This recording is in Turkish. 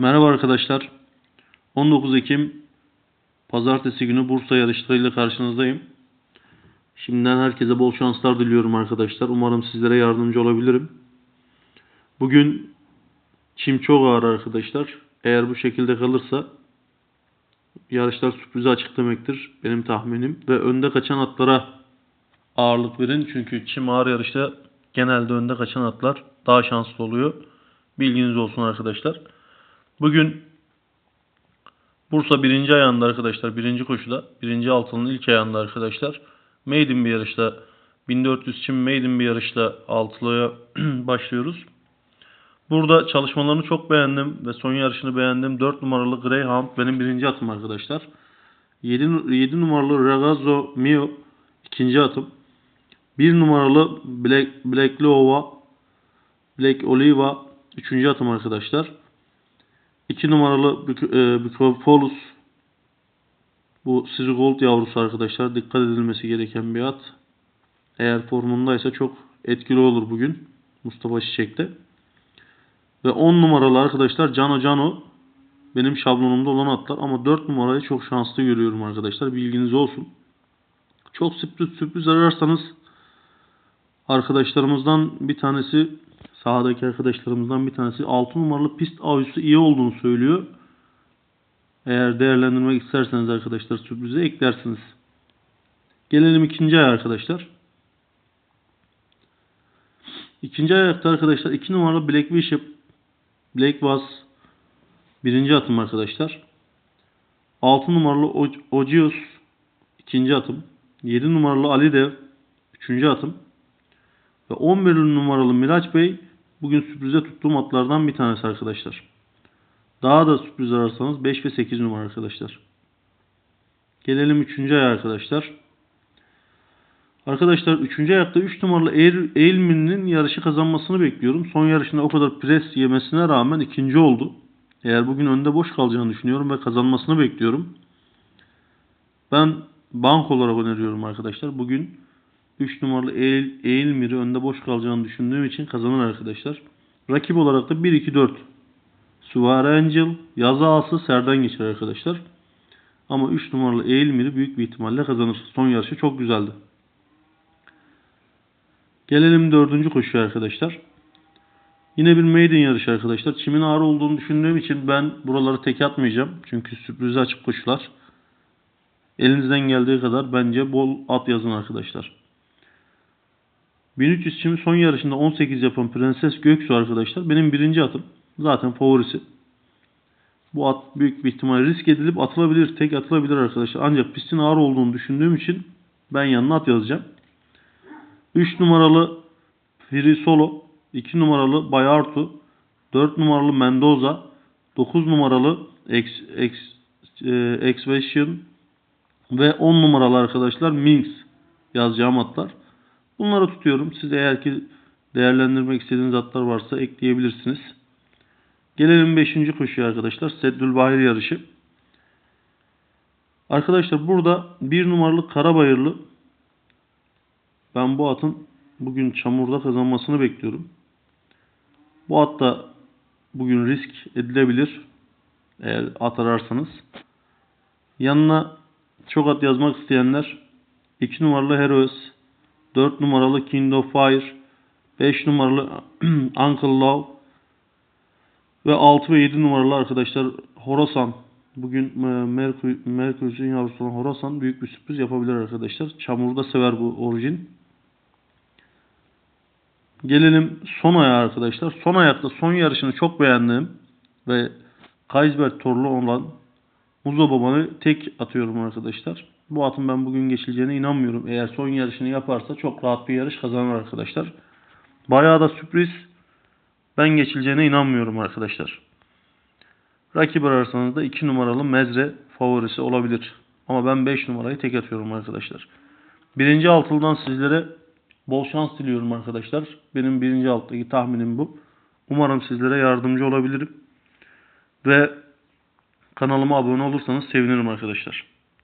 Merhaba arkadaşlar. 19 Ekim Pazartesi günü Bursa yarışlarıyla karşınızdayım. Şimdiden herkese bol şanslar diliyorum arkadaşlar. Umarım sizlere yardımcı olabilirim. Bugün çim çok ağır arkadaşlar. Eğer bu şekilde kalırsa yarışlar sürprize açık demektir. Benim tahminim. Ve önde kaçan atlara ağırlık verin. Çünkü çim ağır yarışta genelde önde kaçan atlar daha şanslı oluyor. Bilginiz olsun arkadaşlar. Bugün Bursa birinci ayağında arkadaşlar. Birinci koşuda. Birinci altının ilk ayağında arkadaşlar. Maiden bir yarışta 1400 çim maiden bir yarışta altılıya başlıyoruz. Burada çalışmalarını çok beğendim ve son yarışını beğendim. 4 numaralı Greyhound benim birinci atım arkadaşlar. 7, 7 numaralı Ragazzo Mio ikinci atım. 1 numaralı Black, Black Lova Black Oliva üçüncü atım arkadaşlar. 2 numaralı Bucofolus bu Siri Gold yavrusu arkadaşlar. Dikkat edilmesi gereken bir at. Eğer formundaysa çok etkili olur bugün. Mustafa Çiçek'te. Ve 10 numaralı arkadaşlar Cano Cano benim şablonumda olan atlar. Ama 4 numarayı çok şanslı görüyorum arkadaşlar. Bilginiz olsun. Çok sürpriz sürpriz ararsanız arkadaşlarımızdan bir tanesi sahadaki arkadaşlarımızdan bir tanesi 6 numaralı pist avcısı iyi olduğunu söylüyor. Eğer değerlendirmek isterseniz arkadaşlar sürprize eklersiniz. Gelelim ikinci ay arkadaşlar. İkinci ayakta arkadaşlar 2 numaralı Black Bishop Black Bass birinci atım arkadaşlar. 6 numaralı Ojius ikinci atım. 7 numaralı Ali Dev üçüncü atım. Ve 11 numaralı Miraç Bey bugün sürprize tuttuğum atlardan bir tanesi arkadaşlar. Daha da sürpriz ararsanız 5 ve 8 numara arkadaşlar. Gelelim 3. aya arkadaşlar. Arkadaşlar 3. ayakta 3 numaralı Eğilmin'in yarışı kazanmasını bekliyorum. Son yarışında o kadar pres yemesine rağmen ikinci oldu. Eğer bugün önde boş kalacağını düşünüyorum ve kazanmasını bekliyorum. Ben bank olarak öneriyorum arkadaşlar. Bugün 3 numaralı Eğil, Eğilmir'i önde boş kalacağını düşündüğüm için kazanır arkadaşlar. Rakip olarak da 1-2-4 Suvari Angel, Yazı Ağası Serden geçer arkadaşlar. Ama 3 numaralı Eğilmir'i büyük bir ihtimalle kazanır. Son yarışı çok güzeldi. Gelelim dördüncü koşuya arkadaşlar. Yine bir maiden yarışı arkadaşlar. Çimin ağır olduğunu düşündüğüm için ben buraları tek atmayacağım. Çünkü sürprize açık koşular. Elinizden geldiği kadar bence bol at yazın arkadaşlar. 1300 çimi son yarışında 18 yapan Prenses Göksu arkadaşlar. Benim birinci atım. Zaten favorisi. Bu at büyük bir ihtimal risk edilip atılabilir. Tek atılabilir arkadaşlar. Ancak pistin ağır olduğunu düşündüğüm için ben yanına at yazacağım. 3 numaralı Free Solo. 2 numaralı Bayartu. 4 numaralı Mendoza. 9 numaralı Ex, Ex, e, ve 10 numaralı arkadaşlar Minx yazacağım atlar. Bunları tutuyorum. Siz eğer ki değerlendirmek istediğiniz atlar varsa ekleyebilirsiniz. Gelelim 5. koşuya arkadaşlar. Seddül Bahir yarışı. Arkadaşlar burada 1 numaralı Karabayırlı ben bu atın bugün çamurda kazanmasını bekliyorum. Bu at da bugün risk edilebilir. Eğer at ararsanız. Yanına çok at yazmak isteyenler 2 numaralı Heroes, 4 numaralı King of Fire, 5 numaralı Uncle Love ve 6 ve 7 numaralı arkadaşlar Horasan. Bugün Merkür'ün yavrusu olan Horasan büyük bir sürpriz yapabilir arkadaşlar. Çamurda sever bu orijin. Gelelim son ayağa arkadaşlar. Son ayakta son yarışını çok beğendim ve Kaysberg torlu olan Muzo Baba'nı tek atıyorum arkadaşlar. Bu atın ben bugün geçileceğine inanmıyorum. Eğer son yarışını yaparsa çok rahat bir yarış kazanır arkadaşlar. Bayağı da sürpriz. Ben geçileceğine inanmıyorum arkadaşlar. Rakip ararsanız da 2 numaralı Mezre favorisi olabilir. Ama ben 5 numarayı tek atıyorum arkadaşlar. Birinci altıldan sizlere bol şans diliyorum arkadaşlar. Benim birinci alttaki tahminim bu. Umarım sizlere yardımcı olabilirim. Ve kanalıma abone olursanız sevinirim arkadaşlar.